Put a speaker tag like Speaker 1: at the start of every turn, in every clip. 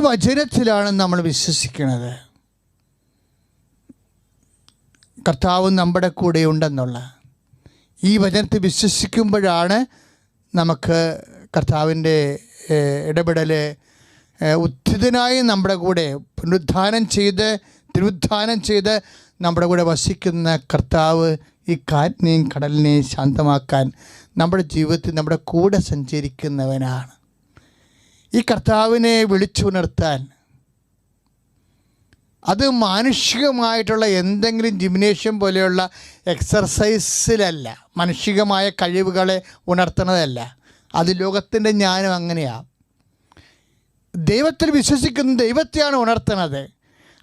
Speaker 1: വചനത്തിലാണ് നമ്മൾ വിശ്വസിക്കുന്നത്. കർത്താവ് നമ്മുടെ കൂടെ ഉണ്ടെന്നുള്ള. ഈ വചനത്തിൽ വിശ്വസിക്കുമ്പോഴാണ് നമുക്ക് കർത്താവിന്റെ ഇടപെടൽ ഉദ്ധിതനായി നമ്മുടെ കൂടെ പുനരുദ്ധാനം ചെയ്ത് തിരുദ്ധാനം ചെയ്ത് നമ്മുടെ കൂടെ വസിക്കുന്ന കർത്താവ് ഈ കാറ്റിനെയും കടലിനെയും ശാന്തമാക്കാൻ നമ്മുടെ ജീവിതത്തിൽ നമ്മുടെ കൂടെ സഞ്ചരിക്കുന്നവനാണ്. ഈ കർത്താവിനെ വിളിച്ചുണർത്താൻ. അത് മാനുഷികമായിട്ടുള്ള എന്തെങ്കിലും ജിംനേഷ്യം പോലെയുള്ള എക്സർസൈസിലല്ല. മാനുഷികമായ കഴിവുകളെ ഉണർത്തുന്നതല്ല. അത് ലോകത്തിന്റെ ജ്ഞാനം അങ്ങനെയാണ് ദൈവത്തിൽ വിശ്വസിക്കുന്ന ദൈവത്തെയാണ് ഉണർത്തുന്നത്.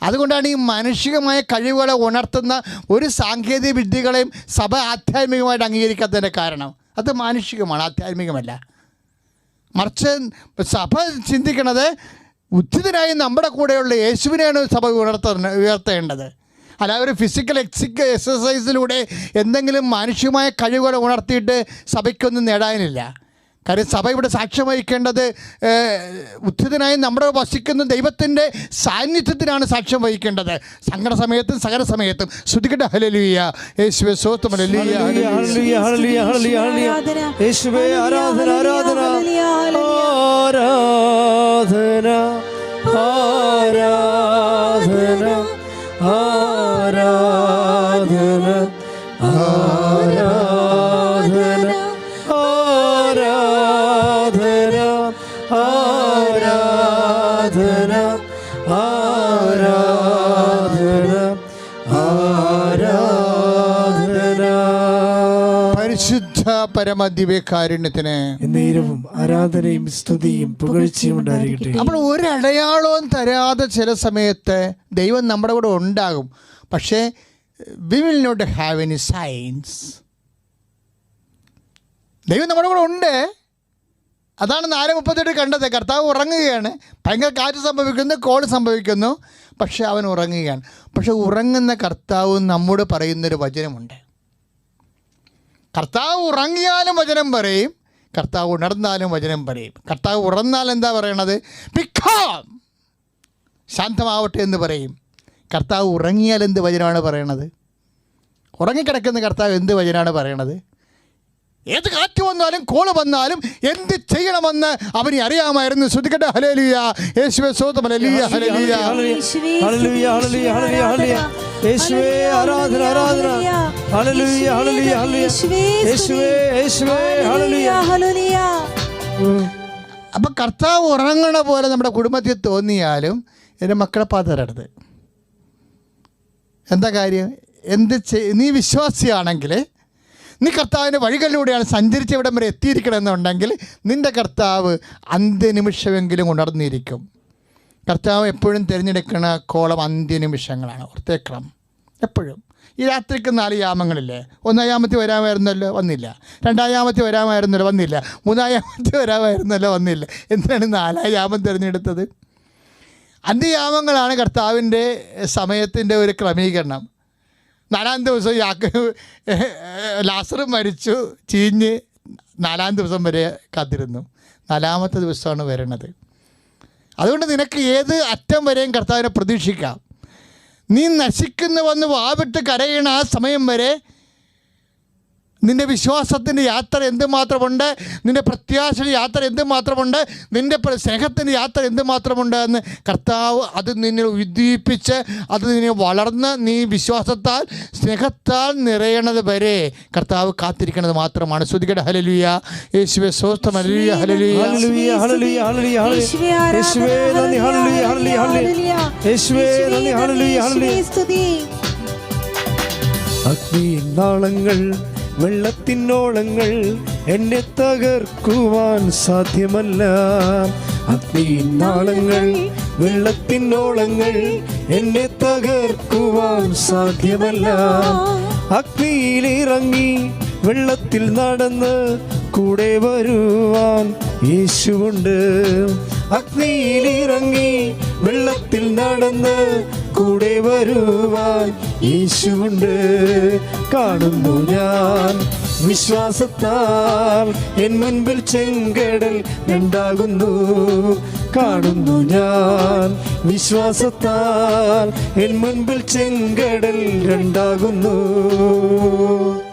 Speaker 1: അതുകൊണ്ടാണ് ഈ മാനുഷികമായ കഴിവുകളെ ഉണർത്തുന്ന ഒരു സാങ്കേതിക വിദ്യകളെയും സഭ ആധ്യാത്മികമായിട്ട് അംഗീകരിക്കാത്തതിന്റെ കാരണം. അത് മാനുഷികമാണ് ആധ്യാത്മികമല്ല. മറിച്ച് സഭ ചിന്തിക്കണത് ഉദ്ധിതനായി നമ്മുടെ കൂടെയുള്ള യേശുവിനെയാണ് സഭ ഉയർത്ത ഉയർത്തേണ്ടത്. അല്ല ഒരു ഫിസിക്കൽ എക്സിക് എക്സസൈസിലൂടെ എന്തെങ്കിലും മാനുഷികമായ കഴിവുകൾ ഉണർത്തിയിട്ട് സഭയ്ക്കൊന്നും നേടാനില്ല. കാര്യം സഭ ഇവിടെ സാക്ഷ്യം വഹിക്കേണ്ടത് ഉദ്ധിതനായി നമ്മുടെ വസിക്കുന്ന ദൈവത്തിന്റെ സാന്നിധ്യത്തിനാണ് സാക്ഷ്യം വഹിക്കേണ്ടത്. സങ്കട സമയത്തും സകല സമയത്തും ശ്രുതികട്ട ഹലലിയ യേശുവെ.
Speaker 2: യേശുവേ ആരാധന ആരാധന. ആരാധന ആരാധന.
Speaker 1: പരമദിവ്യകാരുണ്യത്തിന്
Speaker 2: നേരവും ആരാധനയും സ്തുതിയും പുകഴ്ചയും ഉണ്ടായിരിക്കട്ടെ.
Speaker 1: നമ്മൾ ഒരടയാളവും തരാതെ ചില സമയത്ത് ദൈവം നമ്മുടെ കൂടെ ഉണ്ടാകും. പക്ഷേ we will not have any science ദൈവം നമ്മുടെ കൂടെ ഉണ്ട്. അതാണ് നാല് മുപ്പത്തെട്ട് കണ്ടത്. കർത്താവ് ഉറങ്ങുകയാണ്. ഭയങ്കര കാറ്റ് സംഭവിക്കുന്നു കോൾ സംഭവിക്കുന്നു പക്ഷെ അവൻ ഉറങ്ങുകയാണ്. പക്ഷെ ഉറങ്ങുന്ന കർത്താവ് നമ്മോട് പറയുന്നൊരു വചനമുണ്ട്. കർത്താവ് ഉറങ്ങിയാലും വചനം പറയും കർത്താവ് ഉണർന്നാലും വചനം പറയും. കർത്താവ് ഉണർന്നാൽ എന്താ പറയണത്? പിക്കാം ശാന്തമാവട്ടെ എന്ന് പറയും. കർത്താവ് ഉറങ്ങിയാൽ എന്ത് വചനമാണ് പറയണത്? ഉറങ്ങിക്കിടക്കുന്ന കർത്താവ് എന്ത് വചനമാണ് പറയണത്? ഏത് കാറ്റ് വന്നാലും കോൾ വന്നാലും എന്ത് ചെയ്യണമെന്ന് അവന് അറിയാമായിരുന്നു. ശ്രദ്ധിക്കട്ടെ ഹലേലിയ യേശുവെ സ്വതം ഹലേലിയ ഹലേലിയ.
Speaker 2: യേശുവേ ആരാധന ആരാധന. ഹല്ലേലൂയ, ഹല്ലേലൂയ, ഹല്ലേലൂയ. യേശുവേ യേശുവേ ഹല്ലേലൂയ.
Speaker 1: അപ്പം കർത്താവ് ഉറങ്ങണ പോലെ നമ്മുടെ കുടുംബത്തിൽ തോന്നിയാലും എന്റെ മക്കളെ പാതരരുത്. എന്താ കാര്യം? എന്ത് നീ വിശ്വാസിയാണെങ്കിൽ നീ കർത്താവിന്റെ വഴികളിലൂടെയാണ് സഞ്ചരിച്ച് ഇവിടം വരെ എത്തിയിരിക്കണമെന്നുണ്ടെങ്കിൽ നിന്റെ കർത്താവ് അന്ത്യനിമിഷമെങ്കിലും ഉണർന്നിരിക്കും കർത്താവ് എപ്പോഴും തിരഞ്ഞെടുക്കുന്ന കോളം അന്ത്യനിമിഷങ്ങളാണ്. ഓർത്തേക്കണം എപ്പോഴും. ഈ രാത്രിക്ക് നാല് യാമങ്ങളില്ലേ? ഒന്നായാമത്തെ വരാമായിരുന്നല്ലോ വന്നില്ല. രണ്ടായാമത്തെ വരാമായിരുന്നല്ലോ വന്നില്ല. മൂന്നായാമത്തെ വരാമായിരുന്നല്ലോ വന്നില്ല. എന്തിനാണ് നാലാം യാമം തിരഞ്ഞെടുത്തത്? അന്ത്യയാമങ്ങളാണ് കർത്താവിന്റെ സമയത്തിന്റെ ഒരു ക്രമീകരണം. നാലാം ദിവസം യാക്ക് ലാസർ മരിച്ചു ചീഞ്ഞ് നാലാം ദിവസം വരെ കാത്തിരുന്നു. നാലാമത്തെ ദിവസമാണ് വരണത്. അതുകൊണ്ട് നിനക്ക് ഏത് അറ്റം വരെയും കർത്താവിനെ പ്രതീക്ഷിക്കാം. നീ നശിക്കുന്നുവെന്ന് വാവിട്ട് കരയണ ആ സമയം വരെ നിന്റെ വിശ്വാസത്തിന്റെ യാത്ര എന്തുമാത്രമുണ്ട്? നിന്റെ പ്രത്യാശയുടെ യാത്ര എന്തുമാത്രമുണ്ട്? നിന്റെ പ്ര- സ്നേഹത്തിന്റെ യാത്ര എന്തുമാത്രമുണ്ട് എന്ന് കർത്താവ് അത് നിന്നെ ഉദ്ദീപിച്ച് അത് നിന്നെ വളർന്ന് നീ വിശ്വാസത്താൽ സ്നേഹത്താൽ നിറയണത് വരെ കർത്താവ് കാത്തിരിക്കുന്നത് മാത്രമാണ്. ശ്രുതികട ഹലലുയ യേശുവെ സ്വസ്ഥം. ഹലലുയ ഹലലുയ.
Speaker 3: യേശുവേ ആരാധന,
Speaker 2: നന്ദി, ഹല്ലേലൂയ, ഹല്ലേലൂയ, ഹല്ലേലൂയ. യേശുവേ നന്ദി, ഹല്ലേലൂയ, ഹല്ലേലൂയ.
Speaker 3: യേശുവേ സ്തുതി.
Speaker 2: അഗ്നിനാളങ്ങൾ വെള്ളത്തിനോളങ്ങൾ എന്നെ തകർക്കുവാൻ സാധ്യമല്ല. അഗ്നിനാളങ്ങൾ വെള്ളത്തിനോളങ്ങൾ എന്നെ തകർക്കുവാൻ സാധ്യമല്ല. അഗ്നിയിലിറങ്ങി വെള്ളത്തിൽ നടന്ന് കൂടെ വരുവാൻ യേശുവുണ്ട്. അഗ്നിയിലിറങ്ങി വെള്ളത്തിൽ നടന്ന് കൂടെ വരുവാൻ യേശുണ്ട് കാണുന്നു ഞാൻ. വിശ്വാസത്താൽ എൻ മുൻപിൽ ചെങ്കടൽ ഉണ്ടാകുന്നു കാണുന്നു ഞാൻ. വിശ്വാസത്താൽ എൻ മുൻപിൽ ചെങ്കടൽ രണ്ടാകുന്നു.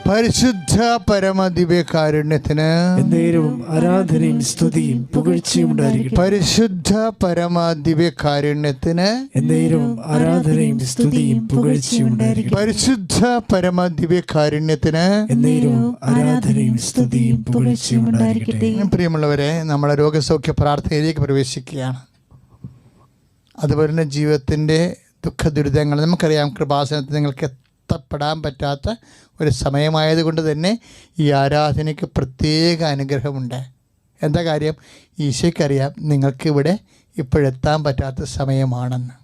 Speaker 1: പരിശുദ്ധ പരമദിവ്യകാരുണ്യത്തിന്
Speaker 2: നേരവും ആരാധനയും സ്തുതിയും പുകഴ്ചയും ഉണ്ടായിരിക്കും
Speaker 1: പരിശുദ്ധ പരമദിവ്യകാരുണ്യത്തിന്
Speaker 2: നേരവും ആരാധനയും സ്തുതിയും പുകഴ്ചയും ഉണ്ടായിരിക്കും
Speaker 1: പരിശുദ്ധ പരമദിവ്യകാരുണ്യത്തിന്
Speaker 2: നേരവും ആരാധനയും സ്തുതിയും പുകഴ്ചയും ഉണ്ടായിരിക്കട്ടെ.
Speaker 1: പ്രിയമുള്ളവരെ നമ്മളെ രോഗസൗഖ്യ പ്രാർത്ഥനയിലേക്ക് പ്രവേശിക്കുകയാണ്. അതുപോലെ തന്നെ ജീവിതത്തിന്റെ ദുഃഖ ദുരിതങ്ങൾ നമുക്കറിയാം കൃപാസനത്തിൽ നിങ്ങൾക്ക് എത്തപ്പെടാൻ പറ്റാത്ത ഒരു സമയമായതുകൊണ്ട് തന്നെ ഈ ആരാധനയ്ക്ക് പ്രത്യേക അനുഗ്രഹമുണ്ട്. എന്താ കാര്യം? ഈശോയ്ക്കറിയാം നിങ്ങൾക്കിവിടെ ഇപ്പോഴെത്താൻ പറ്റാത്ത സമയമാണെന്ന്.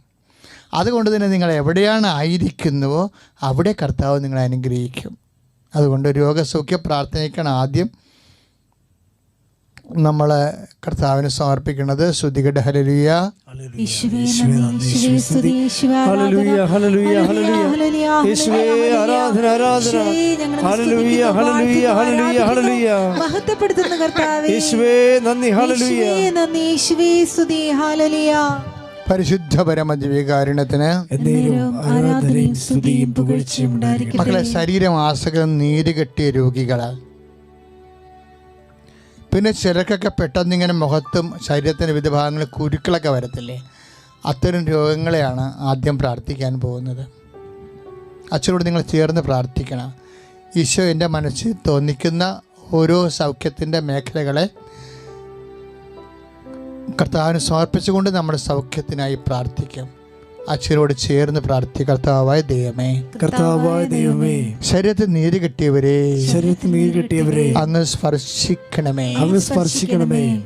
Speaker 1: അതുകൊണ്ട് തന്നെ നിങ്ങൾ എവിടെയാണ് ആയിരിക്കുന്നുവോ അവിടെ കർത്താവ് നിങ്ങളെ അനുഗ്രഹിക്കും. അതുകൊണ്ട് രോഗസൗഖ്യ പ്രാർത്ഥനയ്ക്കാണ് ആദ്യം നമ്മൾ കർത്താവിന് സമർപ്പിക്കുന്നത്. ശ്രുതികട ഹലലിയ
Speaker 3: യേശുവേ നന്ദി, സ്തുതി, യേശുവേ
Speaker 2: ഹല്ലേലൂയ, ഹല്ലേലൂയ, ഹല്ലേലൂയ.
Speaker 3: ഹല്ലേലൂയ,
Speaker 2: ആരാധന, ആരാധന. ഹല്ലേലൂയ, ഹല്ലേലൂയ, ഹല്ലേലൂയ,
Speaker 3: ആരാധിക്കുന്നു, കർത്താവേ.
Speaker 2: നന്ദി
Speaker 3: സ്തുതി ഹാലലിയ
Speaker 1: പരിശുദ്ധ പരമദിവ്യകാരുണ്യത്തിന് മക്കളെ ശരീരം ആസകലം നീര് കെട്ടിയ രോഗികളാൽ പിന്നെ ചിലർക്കൊക്കെ പെട്ടെന്നിങ്ങനെ മുഖത്തും ശരീരത്തിന്റെ വിവിധ ഭാഗങ്ങളിൽ കുരുക്കളൊക്കെ വരത്തില്ലേ? അത്തരം രോഗങ്ങളെയാണ് ആദ്യം പ്രാർത്ഥിക്കാൻ പോകുന്നത്. അച്ഛനോട് നിങ്ങൾ ചേർന്ന് പ്രാർത്ഥിക്കണം. ഈശോ എന്റെ മനസ്സിൽ തോന്നിക്കുന്ന ഓരോ സൗഖ്യത്തിന്റെ മേഖലകളെ കർത്താവിന് സമർപ്പിച്ചുകൊണ്ട് നമ്മുടെ സൗഖ്യത്തിനായി പ്രാർത്ഥിക്കും. അച്ഛനോട് ചേർന്ന് പ്രാർത്ഥി കർത്താവായ ദൈവമേ.
Speaker 2: കർത്താവായ ദൈവമേ.
Speaker 1: ശരീരത്തിൽ നീതി കിട്ടിയവരെ.
Speaker 2: ശരീരത്തിൽ നീതി കിട്ടിയവരെ.
Speaker 1: അങ്ങ് സ്പർശിക്കണമേ.
Speaker 2: അങ്ങ് സ്പർശിക്കണമേ.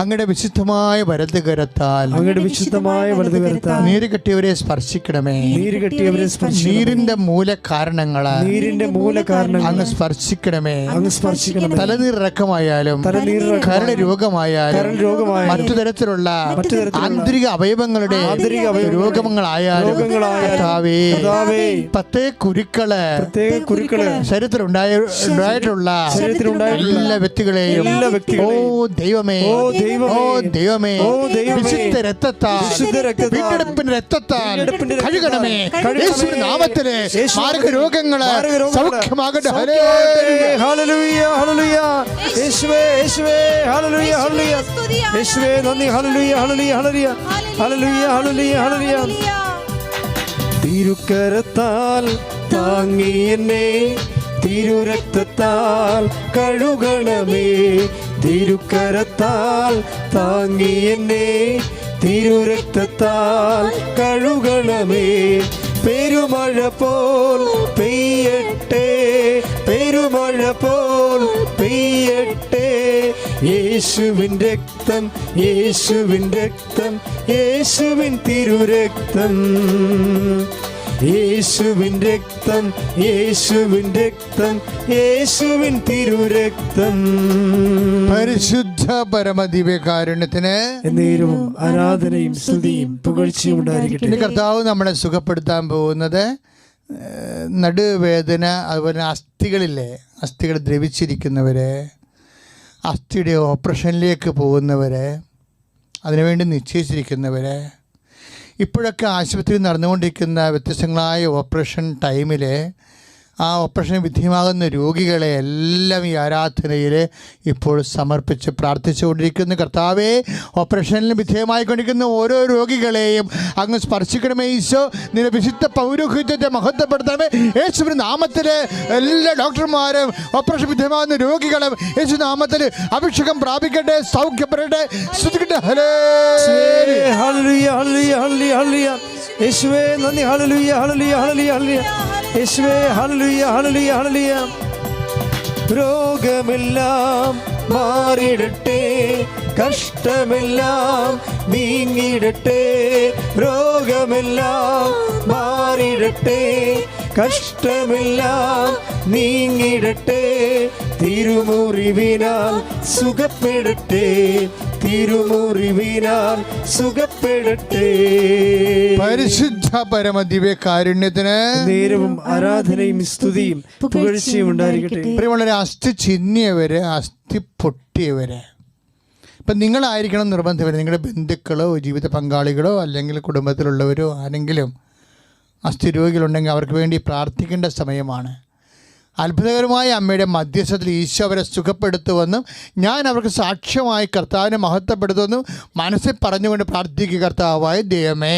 Speaker 1: അങ്ങയുടെ വിശുദ്ധമായ വലതുകരത്താൽ
Speaker 2: അങ്ങയുടെ വിശുദ്ധമായ വലത് കരത്താൽ
Speaker 1: നീര് കെട്ടിയവരെ സ്പർശിക്കണമേ.
Speaker 2: നീര് കെട്ടിയവരെ
Speaker 1: നീരിന്റെ മൂല കാരണങ്ങൾ
Speaker 2: നീരിന്റെ മൂല കാരണം
Speaker 1: അങ്ങ് സ്പർശിക്കണമേ.
Speaker 2: അങ്ങ് സ്പർശിക്കണം
Speaker 1: തലനീറിറക്കമായാലും
Speaker 2: തലനീരിറക്കമായാലും,
Speaker 1: കരൾ രോഗമായാലും മറ്റു തരത്തിലുള്ള
Speaker 2: മറ്റു തരത്തിലുള്ള
Speaker 1: ആന്തരിക അവയവങ്ങളുടെ
Speaker 2: ആന്തരിക അവയവ
Speaker 1: രോഗങ്ങളായാലും
Speaker 2: രോഗങ്ങളായാലും,
Speaker 1: താവേ
Speaker 2: കർത്താവേ,
Speaker 1: പത്തേ കുരുക്കൾ
Speaker 2: പ്രത്യേക കുരുക്കൾ
Speaker 1: ശരീരത്തിലുണ്ടായ ഉണ്ടായിട്ടുള്ള
Speaker 2: ശരീരത്തിലുണ്ടായിട്ടുള്ള
Speaker 1: എല്ലാ വ്യക്തികളെയും
Speaker 2: എല്ലാ വ്യക്തികളെയും,
Speaker 1: ഓ ദൈവമേ
Speaker 2: ഓ ദൈവമേ,
Speaker 1: ഓ ദൈവമേ.
Speaker 2: ഓ ദൈവമേ,
Speaker 1: വിശുദ്ധ രക്തത്താൽ വീണ്ടെടുപ്പിന്റെ രക്തത്താൽ. കഴുകണമേ. യേശുവിന്റെ
Speaker 2: നാമത്തിൽ
Speaker 1: മാരക
Speaker 2: രോഗങ്ങൾ
Speaker 1: സൗഖ്യമാകട്ടെ.
Speaker 2: ഹല്ലേലൂയ, ഹല്ലേലൂയ. യേശുവേ യേശുവേ. Hallelujah hallelujah. യേശുവേ hallelujah hallelujah hallelujah. Hallelujah hallelujah ഹല്ലേലൂയ തിരുക്കരത്താൽ താങ്ങി എന്നെ. തിരുരക്തത്താൽ കഴുകണമേ തിരുക്കരത്താൽ താങ്ങി എന്നെ. തിരുരക്തത്താൽ കഴുകണമേ പെരുമഴ പോൽ പെയ്യട്ടെ പെരുമഴ പോൽ പെയ്യട്ടെ. യേശുവിൻ രക്തം യേശുവിൻ രക്തം യേശുവിൻ തിരുരക്തം. യേശുവിൻ രക്തം യേശുവിൻ രക്തം യേശുവിൻ തിരുരക്തം
Speaker 1: പരിശുദ്ധ പരമദിവ്യകാരുണ്യത്തിന്
Speaker 2: എന്നേരവും ആരാധനയും സ്തുതിയും പുകഴ്ചയും ഉണ്ടായിരിക്കട്ടെ.
Speaker 1: കർത്താവ് നമ്മളെ സുഖപ്പെടുത്താൻ പോകുന്നത് നടുവേദന അതുപോലെ അസ്ഥികളില്ലേ അസ്ഥികൾ ദ്രവിച്ചിരിക്കുന്നവരെ അസ്ഥിയുടെ ഓപ്പറേഷനിലേക്ക് പോകുന്നവരെ അതിനുവേണ്ടി നിശ്ചയിച്ചിരിക്കുന്നവര് ഇപ്പോഴൊക്കെ ആശുപത്രിയിൽ നടന്നുകൊണ്ടിരിക്കുന്ന വ്യത്യസ്തങ്ങളായ ഓപ്പറേഷൻ ടൈമിൽ ആ ഓപ്പറേഷൻ വിധേയമാകുന്ന രോഗികളെ എല്ലാം ഈ ആരാധനയിൽ ഇപ്പോൾ സമർപ്പിച്ച് പ്രാർത്ഥിച്ചുകൊണ്ടിരിക്കുന്ന. കർത്താവെ ഓപ്പറേഷനിൽ വിധേയമായിക്കൊണ്ടിരിക്കുന്ന ഓരോ രോഗികളെയും അങ്ങ് സ്പർശിക്കണമേ ഈശോ. നിന്റെ വിശുദ്ധ പൗരോഹിത്യത്തെ മഹത്വപ്പെടുത്തണമേ യേശുവിന്റെ നാമത്തിൽ എല്ലാ ഡോക്ടർമാരും ഓപ്പറേഷൻ വിധേയമാകുന്ന രോഗികളും യേശു നാമത്തിൽ അഭിഷേകം പ്രാപിക്കട്ടെ സൗഖ്യപ്പെടട്ടെ ശ്രദ്ധിക്കട്ടെ ഹലേ
Speaker 2: ഹലിയ ഹലിയ ഹലിയ ഹലിയ യേശുവേ നന്ദി. ഹലിയ ഹലിയ ഹലിയ ഹല്ലേലൂയ. യേശുവേ ഹല്ലേലൂയ ഹല്ലേലൂയ ഹല്ലേലൂയ. രോഗമെല്ലാം മാറിടട്ടെ കഷ്ടമെല്ലാം നീങ്ങിടട്ടെ രോഗമെല്ലാം മാറിടട്ടെ കഷ്ടമെല്ലാം നീങ്ങിടട്ടെ തിരുമുറിവിനാൽ സുഖപ്പെടട്ടെ തിരുമുറിവിനാൽ സുഖപ്പെടട്ടെ.
Speaker 1: പരിശുദ്ധ പരമദിവ്യ കാരുണ്യത്തിന്
Speaker 2: നേരവും ആരാധനയും സ്തുതിയും പുകഴ്ചയും ഉണ്ടായിരിക്കട്ടെ.
Speaker 1: പ്രിയമുള്ളവരെ അസ്ഥി ചിന്നിയവര് അസ്ഥി പൊട്ടിയവര്. ഇപ്പം നിങ്ങളായിരിക്കണം നിർബന്ധം നിങ്ങളുടെ ബന്ധുക്കളോ ജീവിത പങ്കാളികളോ അല്ലെങ്കിൽ കുടുംബത്തിലുള്ളവരോ ആരെങ്കിലും അസ്ഥിരോഗികളുണ്ടെങ്കിൽ അവർക്ക് വേണ്ടി പ്രാർത്ഥിക്കേണ്ട സമയമാണ്. അത്ഭുതകരമായ അമ്മയുടെ മധ്യസ്ഥത്തിൽ ഈശോ അവരെ സുഖപ്പെടുത്തുമെന്നും ഞാൻ അവർക്ക് സാക്ഷ്യമായി കർത്താവിനെ മഹത്വപ്പെടുത്തുമെന്നും മനസ്സിൽ പറഞ്ഞുകൊണ്ട് പ്രാർത്ഥിക്കുക കർത്താവായ ദൈവമേ.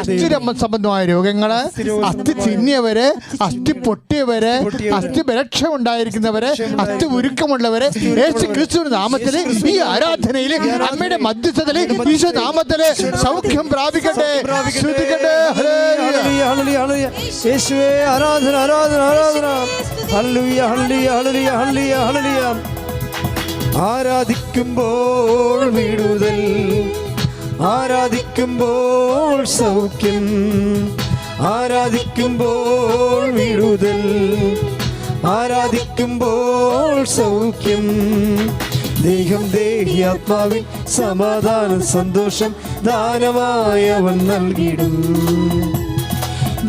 Speaker 1: അസ്ഥിരമ്മ സംബന്ധമായ രോഗങ്ങൾ അസ്ഥി ചിന്നിയവര് അസ്ഥി പൊട്ടിയവര് അസ്ഥി ബലക്ഷം ഉണ്ടായിരിക്കുന്നവര് അസ്ഥി ഉരുക്കമുള്ളവര്. യേശു ക്രിസ്തു നാമത്തിൽ ഈ ആരാധനയിൽ അമ്മയുടെ മധ്യസ്ഥതയിൽ ഈശോ നാമത്തിൽ സൗഖ്യം പ്രാപിക്കട്ടെ.
Speaker 2: യേശുവേ ആരാധന ആരാധന ആരാധന. ഹല്ലേലൂയ ഹല്ലേലൂയ ഹല്ലേലൂയ ഹല്ലേലൂയ ആരാധിക്കുമ്പോൾ വിടുതൽ ആരാധിക്കുമ്പോൾ സൗഖ്യം ആരാധിക്കുമ്പോൾ വിടുതൽ ആരാധിക്കുമ്പോൾ സൗഖ്യം. ദേഹം ദേഹി ആത്മാവിൽ സമാധാനം സന്തോഷം ദാനമായവൻ നൽകിയിടും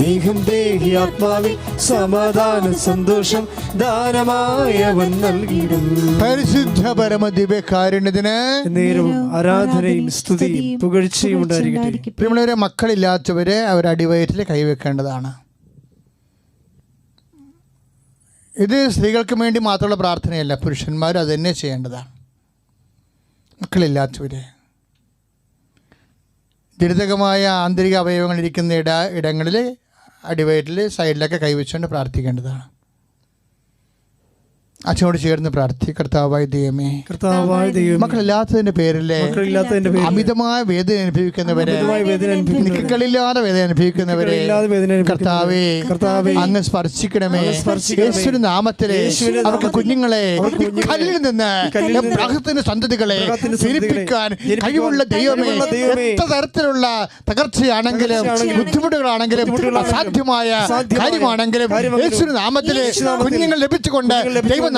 Speaker 2: ദേഹം ദേഹി ആത്മാവിൽ സമാധാന സന്തോഷം ദാനമായവൻ നൽകിയിടും
Speaker 1: പരിശുദ്ധ പരമദിവ്യ കാരുണ്യത്തിന്
Speaker 2: നേരവും ആരാധനയും സ്തുതിയും പുകഴ്ചയും ഉണ്ടായിരിക്കട്ടെ.
Speaker 1: പ്രിയമുള്ളവരെ മക്കളില്ലാത്തവരെ അവർ അടിവയറ്റിൽ കൈവെക്കേണ്ടതാണ്. ഇത് സ്ത്രീകൾക്ക് വേണ്ടി മാത്രമുള്ള പ്രാർത്ഥനയല്ല പുരുഷന്മാരും അത് തന്നെ ചെയ്യേണ്ടതാണ്. മക്കളില്ലാത്തവരെ ദുരിതകമായ ആന്തരിക അവയവങ്ങൾ ഇരിക്കുന്ന ഇട ഇടങ്ങളിൽ അടിവയറ്റിൽ സൈഡിലൊക്കെ കൈവച്ചുകൊണ്ട് പ്രാർത്ഥിക്കേണ്ടതാണ്. അച്ഛനോട് ചേർന്ന് പ്രാർത്ഥി കർത്താവായ ദൈവമേ
Speaker 2: കർത്താവായ ദൈവം
Speaker 1: മക്കളില്ലാത്തതിന്റെ പേരിലെ
Speaker 2: മക്കളില്ലാത്തതിന്റെ പേരിൽ
Speaker 1: അമിതമായ വേദന അനുഭവിക്കുന്നവരെ
Speaker 2: നിൽക്കളില്ലാതെ വേദന അനുഭവിക്കുന്നവരെ,
Speaker 1: കർത്താവേ
Speaker 2: കർത്താവേ,
Speaker 1: അങ്ങ് സ്പർശിക്കണമേ. യേശുവിന്റെ നാമത്തിലെ അവർക്ക് കുഞ്ഞുങ്ങളെ കല്ലിൽ നിന്ന്
Speaker 2: കല്ലിൽ
Speaker 1: സന്തതികളെ
Speaker 2: തിരിപ്പിക്കാൻ
Speaker 1: കഴിവുള്ള ദൈവമേ എത്ര തരത്തിലുള്ള തകർച്ചയാണെങ്കിലും ബുദ്ധിമുട്ടുകളാണെങ്കിലും അസാധ്യമായ കാര്യമാണെങ്കിലും യേശുവിന്റെ നാമത്തിലെ കുഞ്ഞുങ്ങൾ ലഭിച്ചുകൊണ്ട്
Speaker 2: കുഞ്ഞുങ്ങൾ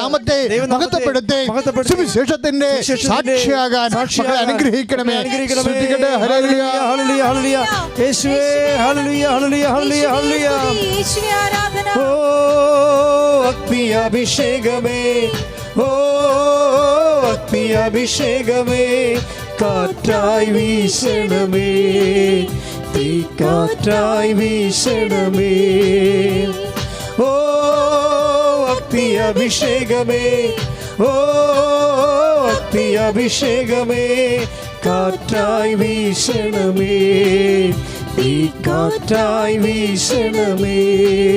Speaker 1: ദൈവനാമത്തെ മഹത്വപ്പെടുത്തി സുവിശേഷത്തിന്റെ സാക്ഷിയാകാൻ മക്കളെ അനുഗ്രഹിക്കണമേ.
Speaker 2: അനുഗ്രഹിക്കണമേ.
Speaker 1: ശ്രദ്ധിക്കട്ടെ. Hallelujah
Speaker 2: hallelujah, hallelujah. യേശുവേ ഹല്ലേലൂയ, ഹല്ലേലൂയ, ഹല്ലേലൂയ, ഹല്ലേലൂയ.
Speaker 3: യേശുവേ ആരാധന
Speaker 2: ഓ അഗ്നി അഭിഷേകമേ. ഓ അഗ്നി അഭിഷേകമേ. കാറ്റായി വീശണമേ. തീ കാറ്റായി വീശണമേ. ഓ അഗ്നി അഭിഷേകമേ. ഓ അത്തി അഭിഷേകമേ. കാറ്റായി വീശണമേ. ഈ കാറ്റായി വീശണമേ.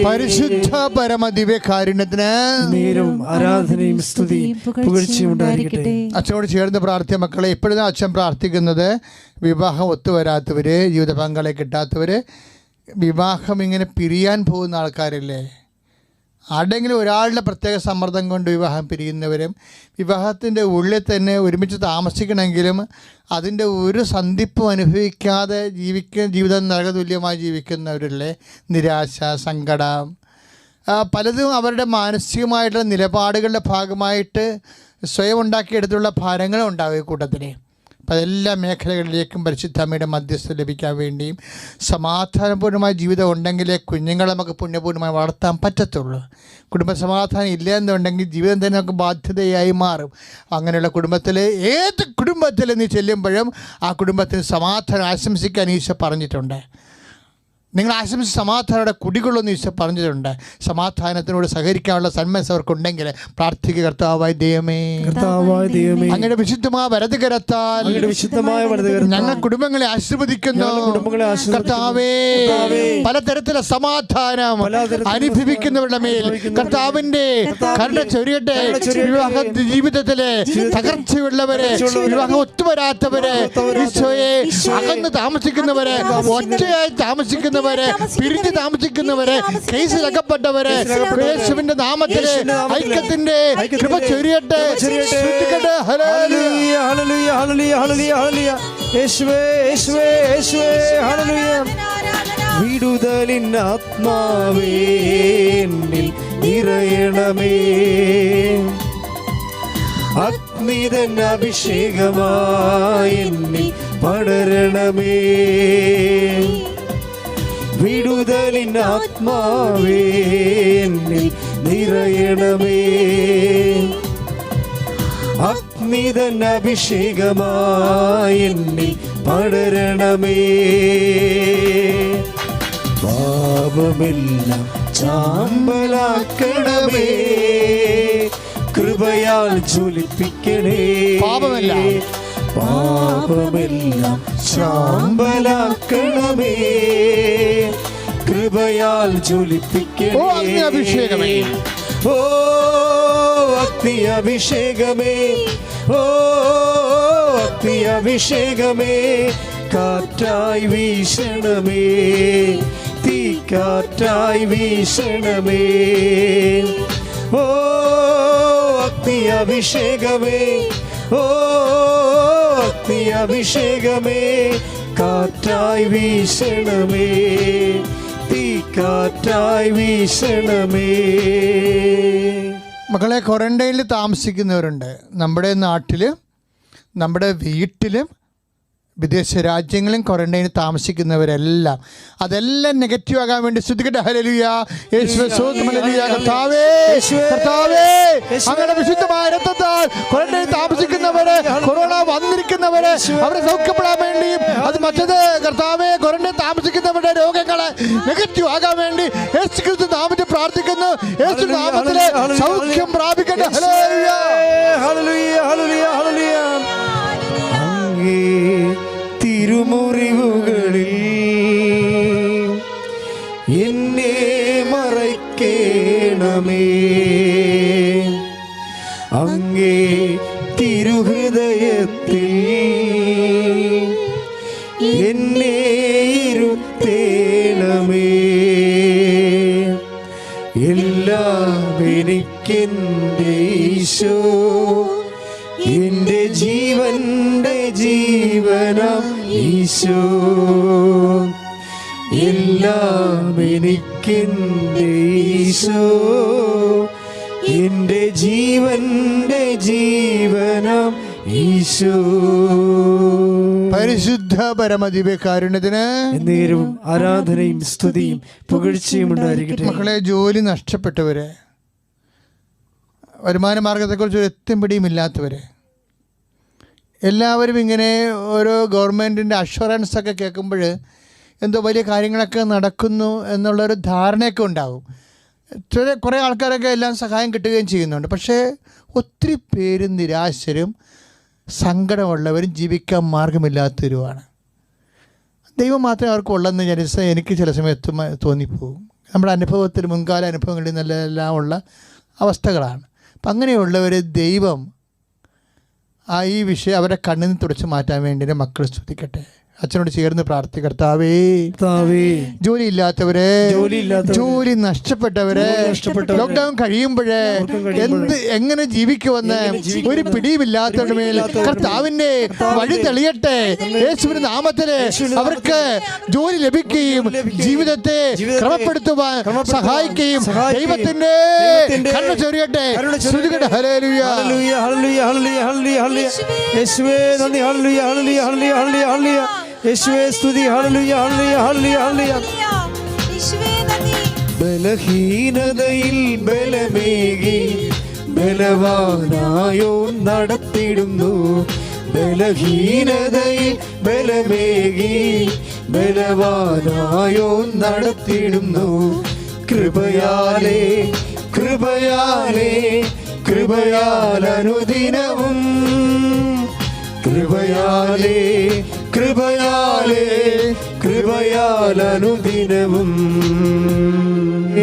Speaker 1: പരിശുദ്ധ പരമ ദിവ്യകാരുണ്യത്തിന്
Speaker 2: നേരവും ആരാധനയും സ്തുതിയും പുകഴ്ചയും ഉണ്ടായിരിക്കട്ടെ
Speaker 1: അച്ഛനോട് ചേർന്ന് പ്രാർത്ഥിയ മക്കളെ എപ്പോഴും അച്ഛൻ പ്രാർത്ഥിക്കുന്നത്? വിവാഹം ഒത്തുവരാത്തവര് ജീവിത പങ്കാളെ കിട്ടാത്തവര് വിവാഹം ഇങ്ങനെ പിരിയാൻ പോകുന്ന ആൾക്കാരില്ലേ? ആരുടെങ്കിലും ഒരാളുടെ പ്രത്യേക സമ്മർദ്ദം കൊണ്ട് വിവാഹം പിരിയുന്നവരും വിവാഹത്തിന്റെ ഉള്ളിൽ തന്നെ ഒരുമിച്ച് താമസിക്കണമെങ്കിലും അതിന്റെ ഒരു സന്ധിപ്പും അനുഭവിക്കാതെ ജീവിക്കുന്ന ജീവിതം നരകതുല്യമായി ജീവിക്കുന്നവരുടെ നിരാശ സങ്കടം പലതും അവരുടെ മാനസികമായിട്ടുള്ള നിലപാടുകളുടെ ഭാഗമായിട്ട് സ്വയം ഉണ്ടാക്കിയെടുത്തുള്ള ഭാരങ്ങളും ഉണ്ടാവും ഈ കൂട്ടത്തിൽ അപ്പം അതെല്ലാ മേഖലകളിലേക്കും പരിശുദ്ധമ്മയുടെ മധ്യസ്ഥ ലഭിക്കാൻ വേണ്ടിയും സമാധാനപൂർണമായ ജീവിതം ഉണ്ടെങ്കിലേ കുഞ്ഞുങ്ങളെ നമുക്ക് പുണ്യപൂർണമായി വളർത്താൻ പറ്റത്തുള്ളൂ. കുടുംബ സമാധാനം ഇല്ല എന്നുണ്ടെങ്കിൽ ജീവിതം തന്നെ നമുക്ക് ബാധ്യതയായി മാറും. അങ്ങനെയുള്ള കുടുംബത്തിൽ ഏത് കുടുംബത്തിൽ നീ ചെല്ലുമ്പോഴും ആ കുടുംബത്തിന് സമാധാനം ആശംസിക്കാൻ ഈശോ പറഞ്ഞിട്ടുണ്ട്. നിങ്ങൾ ആശംസിച്ച് സമാധാനയുടെ കുടികൊള്ളുമെന്ന് ഈശോ പറഞ്ഞിട്ടുണ്ട്. സമാധാനത്തിനോട് സഹകരിക്കാനുള്ള സന്മനസ് അവർക്കുണ്ടെങ്കിൽ പ്രാർത്ഥിക്കുക കർത്താവായ ദൈവമേ.
Speaker 2: കർത്താവായ ദൈവമേ.
Speaker 1: അങ്ങയുടെ വിശുദ്ധമായ വരത്
Speaker 2: കരത്താൽ വിശുദ്ധമായ
Speaker 1: ഞങ്ങൾ കുടുംബങ്ങളെ ആശീർവദിക്കുന്നു.
Speaker 2: കുടുംബങ്ങളെ
Speaker 1: കർത്താവേ പലതരത്തിലെ സമാധാനം അനുഭവിക്കുന്നവരുടെ മേൽ കർത്താവിന്റെ
Speaker 2: കരുടെ
Speaker 1: കരുണ ചൊരിയട്ടെ. വിവാഹ ജീവിതത്തിലെ തകർച്ചയുള്ളവരെ വിവാഹം ഒത്തുവരാത്തവരെ ഈശോയെ അകന്ന് താമസിക്കുന്നവരെ ഒറ്റയായി താമസിക്കുന്നവരെ പിരിഞ്ഞ് താമസിക്കുന്നവരെ കേസിൽ അകപ്പെട്ടവരെ യേശുവിന്റെ നാമത്തിലെ ഐക്യത്തിന്റെ കൃപ ചൊരിയട്ടെ
Speaker 2: വിടുതലിൻ ആത്മാവേ എന്നിൽ നിറയണമേ. അഗ്നിതൻ അഭിഷേകമായി എന്നിൽ പടരണമേ. വിടുതലിൻ ആത്മാവേ നിറയണമേ. അഗ്നിതൻ അഭിഷേകമായി പടരണമേ. പാപമെല്ലാം ചാമ്പലാക്കണമേ. കൃപയാൽ ജ്വലിപ്പിക്കണേ.
Speaker 1: പാപമെല്ലാം.
Speaker 2: പാപമെല്ലാം ശാമ്പലാക്കണമേ. കൃപയാൽ ജ്വലിപ്പിക്കണേ
Speaker 1: ഓ, അഗ്നി അഭിഷേകമേ.
Speaker 2: ഓ അഗ്നി അഭിഷേകമേ ഓ അഗ്നി അഭിഷേകമേ കാറ്റായി വീശണമേ. തീ കാറ്റായി വീശണമേ. ഓ അഗ്നി അഭിഷേകമേ ഓ അഗ്നി അഭിഷേകമേ കാറ്റായി വീശണമേ. തീ കാറ്റായി വീശണമേ.
Speaker 1: മക്കളെ ക്വാറന്റൈനിൽ താമസിക്കുന്നവരുണ്ട്. നമ്മുടെ നാട്ടിൽ നമ്മുടെ വീട്ടിലും വിദേശ രാജ്യങ്ങളും ക്വാറന്റൈനിൽ താമസിക്കുന്നവരെല്ലാം അതെല്ലാം നെഗറ്റീവ് ആകാൻ വേണ്ടി ശ്രദ്ധിക്കട്ടെ. ഹല്ലേലൂയ. കർത്താവേ കർത്താവേ അങ്ങനെ വിശുദ്ധമായ രക്തത്താൽ ക്വാറന്റൈനിൽ താമസിക്കുന്നവരെ കൊറോണ വന്നിരിക്കുന്നവരെ അവരെ സൗഖ്യപ്പെടാൻ വേണ്ടിയും അത് മറ്റത് കർത്താവേ ക്വാറന്റൈൻ താമസിക്കുന്നവരുടെ രോഗങ്ങളെ നെഗറ്റീവ് ആകാൻ വേണ്ടി യേശു ക്രിസ്തു നാമത്തിൽ പ്രാർത്ഥിക്കുന്നു. യേശു നാമത്തിലെ സൗഖ്യം പ്രാപിക്കട്ടെ. ഹല്ലേലൂയ.
Speaker 2: ജീവനം ഈശോ.
Speaker 1: പരിശുദ്ധ പരമദിവ്യകാരുണ്യത്തിന്
Speaker 2: നേരവും ആരാധനയും സ്തുതിയും പുകഴ്ചയും ഉണ്ടായിരിക്കട്ടെ.
Speaker 1: മക്കളെ ജോലി നഷ്ടപ്പെട്ടവരെ വരുമാന മാർഗത്തെക്കുറിച്ച് ഒരു എത്തും പിടിയും ഇല്ലാത്തവര് എല്ലാവരും ഇങ്ങനെ ഓരോ ഗവൺമെന്റിന്റെ അഷുറൻസ് ഒക്കെ കേൾക്കുമ്പോൾ എന്തോ വലിയ കാര്യങ്ങളൊക്കെ നടക്കുന്നു എന്നുള്ളൊരു ധാരണയൊക്കെ ഉണ്ടാകും ചില കുറേ ആൾക്കാരൊക്കെ എല്ലാം സഹായം കിട്ടുകയും ചെയ്യുന്നുണ്ട്. പക്ഷേ ഒത്തിരി പേര് നിരാശരും സങ്കടമുള്ളവരും ജീവിക്കാൻ മാർഗമില്ലാത്തവരുമാണ്. ദൈവം മാത്രമേ അവർക്ക് ഉള്ളെന്ന് ഞാൻ എനിക്ക് ചില സമയത്ത് തോന്നിപ്പോകും. നമ്മുടെ അനുഭവത്തിൽ മുൻകാല അനുഭവങ്ങളിൽ നിന്നെല്ലാം ഉള്ള അവസ്ഥകളാണ്. അപ്പം അങ്ങനെയുള്ളവർ ദൈവം ആ ഈ വിഷയം അവരെ കണ്ണിൽ തുടച്ച് മാറ്റാൻ വേണ്ടി മക്കൾ സ്തുതിക്കട്ടെ. അച്ഛനോട് ചേർന്ന് പ്രാർത്ഥിക്കർത്താവേ
Speaker 2: കർത്താവേ
Speaker 1: ജോലി ഇല്ലാത്തവരെ ജോലി നഷ്ടപ്പെട്ടവരെ
Speaker 2: നഷ്ടപ്പെട്ടവരെ,
Speaker 1: ലോക്ക്ഡൌൺ കഴിയുമ്പോഴേ എന്ത് എങ്ങനെ ജീവിക്കുമെന്ന് ഒരു പിടിയുമില്ലാത്തവരുടെ മേൽ കർത്താവിന്റെ വഴി തെളിയട്ടെ. യേശുവിന്റെ നാമത്തിൽ അവർക്ക് ജോലി ലഭിക്കുകയും ജീവിതത്തെ ക്രമപ്പെടുത്തുവാൻ സഹായിക്കുകയും ദൈവത്തിന്റെ കണ്ണു ചൊരിയട്ടെ. ഹല്ലേലൂയ.
Speaker 2: Hallelujah, hallelujah, hallelujah, hallelujah, hallelujah. യേശുവേ. നന്ദി. ഹല്ലേലൂയ, ഹല്ലേലൂയ, ഹല്ലേലൂയ, ഹല്ലേലൂയ, ഹല്ലേലൂയ. യേശുവേ സ്തുതി. ഹല്ലേലൂയ, ഹല്ലേലൂയ, ഹല്ലേലൂയ, ഹല്ലേലൂയ. ബലഹീനതയിൽ ബലമേകി ബലവാനായോ നടത്തിടുന്നു. ബലഹീനതയിൽ ബലമേകി ബലവാനായോ നടത്തിടുന്നു. കൃപയാലേ കൃപയാലേ കൃപയാലനുദിനവും. കൃപയാലേ കൃപയാലേ കൃപയാൽ അനുദിനവും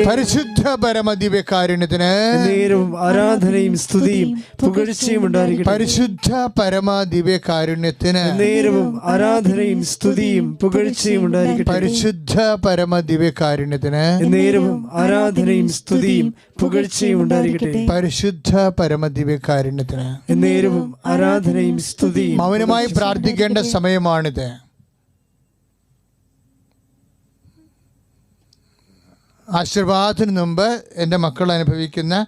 Speaker 1: പരിശുദ്ധ പരമദിവ്യകാരുണ്യത്തിന്
Speaker 2: നേരവും ആരാധനയും സ്തുതിയും പുകഴ്ചയും ഉണ്ടായിരിക്കട്ടെ.
Speaker 1: പരിശുദ്ധ പരമദിവ്യകാരുണ്യത്തിന്
Speaker 2: നേരവും ആരാധനയും സ്തുതിയും പുകഴ്ചയും ഉണ്ടായിരിക്കട്ടെ.
Speaker 1: പരിശുദ്ധ പരമദിവ്യകാരുണ്യത്തിന്
Speaker 2: നേരവും ആരാധനയും സ്തുതിയും പുകഴ്ചയും ഉണ്ടായിരിക്കട്ടെ.
Speaker 1: പരിശുദ്ധ പരമദിവ്യകാരുണ്യത്തിന്
Speaker 2: നേരവും ആരാധനയും സ്തുതിയും
Speaker 1: മൗനമായി പ്രാർത്ഥിക്കേണ്ട സമയമാണിത്. ആശീർവാദത്തിന് മുമ്പ് എന്റെ മക്കൾ അനുഭവിക്കുന്ന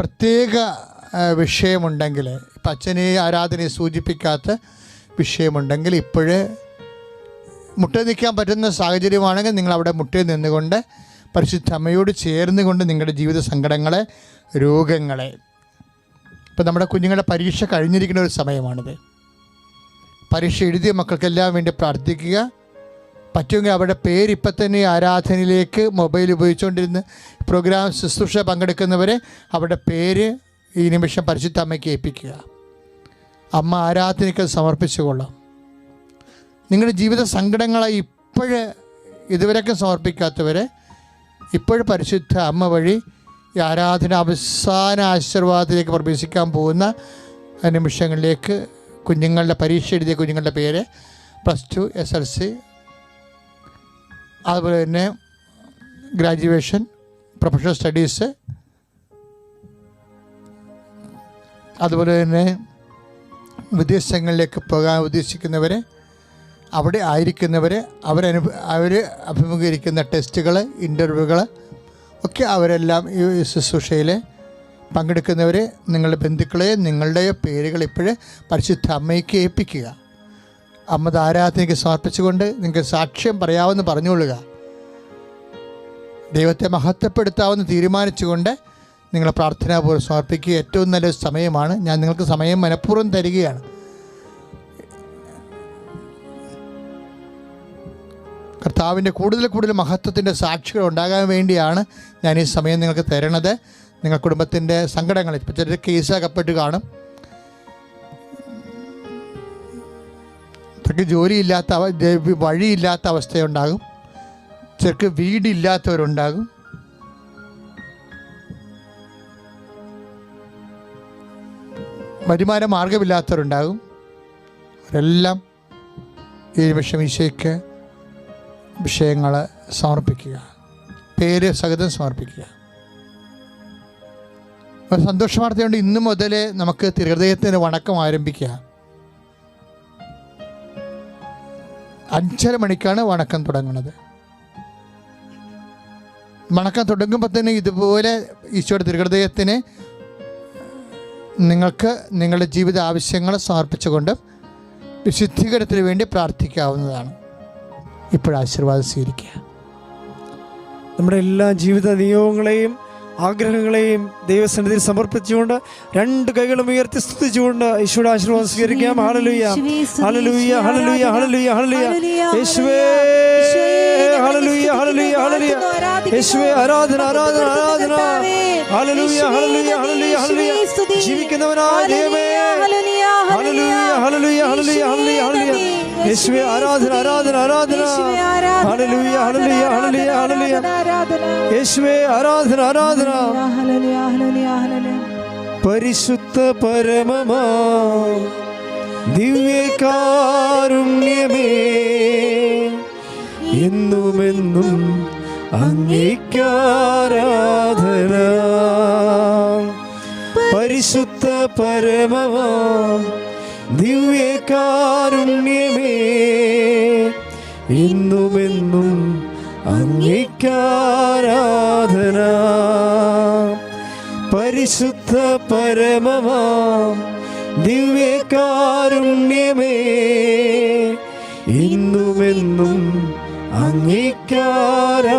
Speaker 1: പ്രത്യേക വിഷയമുണ്ടെങ്കിൽ ഇപ്പം അച്ഛനെ ആരാധനയെ സൂചിപ്പിക്കാത്ത വിഷയമുണ്ടെങ്കിൽ ഇപ്പോഴ് മുട്ടേ നിൽക്കാൻ പറ്റുന്ന സാഹചര്യമാണെങ്കിൽ നിങ്ങൾ അവിടെ മുട്ടയിൽ നിന്നുകൊണ്ട് പരിശുദ്ധ അമ്മയോട് ചേർന്ന് കൊണ്ട് നിങ്ങളുടെ ജീവിത സങ്കടങ്ങളെ രോഗങ്ങളെ ഇപ്പം നമ്മുടെ കുഞ്ഞുങ്ങളുടെ പരീക്ഷ കഴിഞ്ഞിരിക്കുന്ന ഒരു സമയമാണിത്. പരീക്ഷ എഴുതിയ മക്കൾക്കെല്ലാം വേണ്ടി പ്രാർത്ഥിക്കുക. പറ്റുമെങ്കിൽ അവരുടെ പേര് തന്നെ ആരാധനയിലേക്ക് മൊബൈൽ ഉപയോഗിച്ചുകൊണ്ടിരുന്ന് പ്രോഗ്രാം ശുശ്രൂഷ പങ്കെടുക്കുന്നവരെ അവരുടെ പേര് ഈ നിമിഷം പരിശുദ്ധ അമ്മയ്ക്ക് ഏൽപ്പിക്കുക. അമ്മ ആരാധനയ്ക്ക് സമർപ്പിച്ചുകൊള്ളാം. നിങ്ങളുടെ ജീവിത സങ്കടങ്ങളെ ഇപ്പോഴ് ഇതുവരെയൊക്കെ സമർപ്പിക്കാത്തവരെ ഇപ്പോഴും പരിശുദ്ധ അമ്മ വഴി ഈ ആരാധന അവസാന ആശീർവാദത്തിലേക്ക് പ്രവേശിക്കാൻ പോകുന്ന നിമിഷങ്ങളിലേക്ക് കുഞ്ഞുങ്ങളുടെ പരീക്ഷ എഴുതിയ കുഞ്ഞുങ്ങളുടെ പേര് plus two S L C അതുപോലെ തന്നെ ഗ്രാജുവേഷൻ പ്രൊഫഷണൽ സ്റ്റഡീസ് അതുപോലെ തന്നെ വിദേശങ്ങളിലേക്ക് പോകാൻ ഉദ്ദേശിക്കുന്നവരെ അവിടെ ആയിരിക്കുന്നവർ അവരനു അവർ അഭിമുഖീകരിക്കുന്ന ടെസ്റ്റുകൾ ഇന്റർവ്യൂകൾ ഒക്കെ അവരെല്ലാം ഈ ശുശ്രൂഷയിൽ പങ്കെടുക്കുന്നവർ നിങ്ങളുടെ ബന്ധുക്കളെ നിങ്ങളുടെ പേരുകൾ ഇപ്പോഴേ പരിശുദ്ധ അമ്മയ്ക്ക് ഏൽപ്പിക്കുക. അമ്മ ആരാധനയ്ക്ക് സമർപ്പിച്ചുകൊണ്ട് നിങ്ങൾക്ക് സാക്ഷ്യം പറയാമെന്ന് പറഞ്ഞുകൊള്ളുക. ദൈവത്തെ മഹത്വപ്പെടുത്താമെന്ന് തീരുമാനിച്ചുകൊണ്ട് നിങ്ങൾ പ്രാർത്ഥനാപൂർവം സമർപ്പിക്കുക ഏറ്റവും നല്ലൊരു സമയമാണ്. ഞാൻ നിങ്ങൾക്ക് സമയം മനഃപൂർവം തരികയാണ്. കർത്താവിന്റെ കൂടുതൽ കൂടുതൽ മഹത്വത്തിന്റെ സാക്ഷികൾ ഉണ്ടാകാൻ വേണ്ടിയാണ് ഞാൻ ഈ സമയം നിങ്ങൾക്ക് തരണത്. നിങ്ങൾ കുടുംബത്തിന്റെ സങ്കടങ്ങൾ ഇപ്പോൾ ചിലർ കേസാക്കപ്പെട്ട് കാണും. ചിലർക്ക് ജോലിയില്ലാത്ത വഴിയില്ലാത്ത അവസ്ഥയുണ്ടാകും. ചിലർക്ക് വീടില്ലാത്തവരുണ്ടാകും. വരുമാന മാർഗമില്ലാത്തവരുണ്ടാകും അവരെല്ലാം ഈ വിഷം ഈശോയ്ക്ക് വിഷയങ്ങൾ സമർപ്പിക്കുക. പേര് സഹിതം സമർപ്പിക്കുക. സന്തോഷ ഇന്നു മുതൽ നമുക്ക് തിരുഹൃദയത്തിന് വണക്കം ആരംഭിക്കുക അഞ്ചര മണിക്കാണ് വണക്കം തുടങ്ങുന്നത്. വണക്കം തുടങ്ങുമ്പോൾ തന്നെ ഇതുപോലെ ഈശോയുടെ തിരുഹൃദയത്തിന് നിങ്ങൾക്ക് നിങ്ങളുടെ ജീവിത ആവശ്യങ്ങൾ സമർപ്പിച്ചുകൊണ്ട് വിശുദ്ധീകരണത്തിന് വേണ്ടി പ്രാർത്ഥിക്കാവുന്നതാണ്. ഇപ്പോഴാശീർവാദം സ്വീകരിക്കുക.
Speaker 2: നമ്മുടെ എല്ലാ ജീവിത നിയോഗങ്ങളെയും ആഗ്രഹങ്ങളെയും ദൈവസന്നിധിയിൽ സമർപ്പിച്ചുകൊണ്ട് രണ്ട് കൈകളും ഉയർത്തി സ്തുതിച്ചുകൊണ്ട് ഈശോയുടെ ആശീർവാദം സ്വീകരിക്കാം. ഹലലുയ ഹലലുയ ഹലലുയ ഹലലുയ ഹലലുയ യേശുവേ ഹലലുയ ഹലലുയ ഹലലുയ യേശുവേ ആരാധന ആരാധന ആരാധന. ഹലലുയ ഹലലുയ ഹലലുയ ഹലലുയ ജീവിക്കുന്നവനായ ദൈവമേ. ഹലലുയ ഹലലുയ ഹലലുയ ഹലലുയ ഹല്ലേലൂയ യേശുവേ ആരാധന ആരാധന ആരാധന. ഹല്ലേലൂയ ഹല്ലേലൂയ ഹല്ലേലൂയ ഹല്ലേലൂയ. യേശുവേ ആരാധന ആരാധന. പരിശുദ്ധ പരമമാ ദിവ്യകാരുണ്യമേ. എന്നുമെന്നും അങ്ങേക്കാരാധന പരിശുദ്ധ പരമമാ ദിവ്യകാരുണ്യമേ ഇന്നുമെന്നും അംഗീകാരാധന. പരിശുദ്ധ പരമമാ ദിവ്യകാരുണ്യമേ ഇന്നുമെന്നും അങ്ങേക്കാരാധന